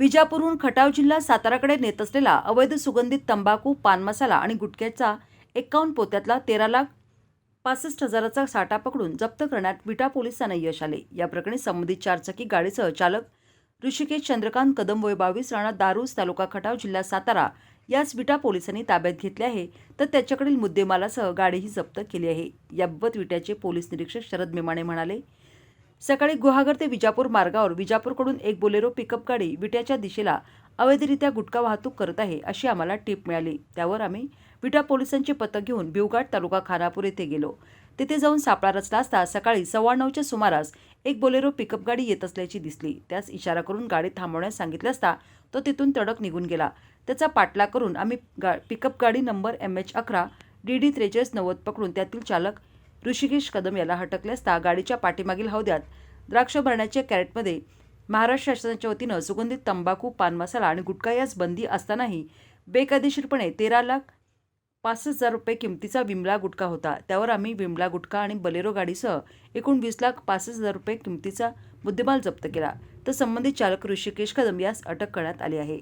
विजापूरहून खटाव जिल्हा साताराकडे नेत असलेला अवैध सुगंधित तंबाखू पान मसाला आणि गुटख्याचा एकावन्न पोत्यातला तेरा लाख पासष्ट हजाराचा साठा पकडून जप्त करण्यात विटा पोलिसांना यश आले. या प्रकरणी संबंधित चारचाकी गाडीसह चालक ऋषिकेश चंद्रकांत कदम वय बावीस राणा दारूस तालुका खटाव जिल्हा सातारा याच विटा पोलिसांनी ताब्यात घेतले आहे. तर त्याच्याकडील मुद्देमालासह गाडीही जप्त केली आहे. याबाबत विट्याचे पोलीस निरीक्षक शरद मेमाणे म्हणाले सकाळी गुहागर ते विजापूर मार्गावर विजापूरकडून एक बोलेरो पिकअप गाडी विट्याच्या दिशेला अवैधरित्या गुटखा वाहतूक करत आहे अशी आम्हाला टीप मिळाली. त्यावर आम्ही विटा पोलिसांचे पथक घेऊन भिवघाट तालुका खानापूर येथे गेलो. तेथे जाऊन सापळा रचला असता सकाळी सव्वा नऊच्या सुमारास एक बोलेरो पिकअप गाडी येत असल्याची दिसली. त्यास इशारा करून गाडी थांबवण्यास सांगितले असता तो तिथून तडक निघून गेला. त्याचा पाठलाग करून आम्ही गा पिकअप गाडी नंबर एम एच अकरा डी डी त्रेचाळीस नव्वद पकडून त्यातील चालक ऋषिकेश कदम याला हटकले असता गाडीच्या पाठीमागील हौद्यात द्राक्ष भरण्याच्या कॅरेटमध्ये महाराष्ट्र शासनाच्या वतीनं सुगंधित तंबाखू पान मसाला आणि गुटखा यास बंदी असतानाही बेकायदेशीरपणे तेरा लाख पासष्ट हजार रुपये किमतीचा विमला गुटखा होता. त्यावर आम्ही विमला गुटखा आणि बलेरो गाडीसह एकूण वीस लाख पासष्ट हजार रुपये किमतीचा मुद्देमाल जप्त केला. तर संबंधित चालक ऋषिकेश कदम यास अटक करण्यात आली आहे.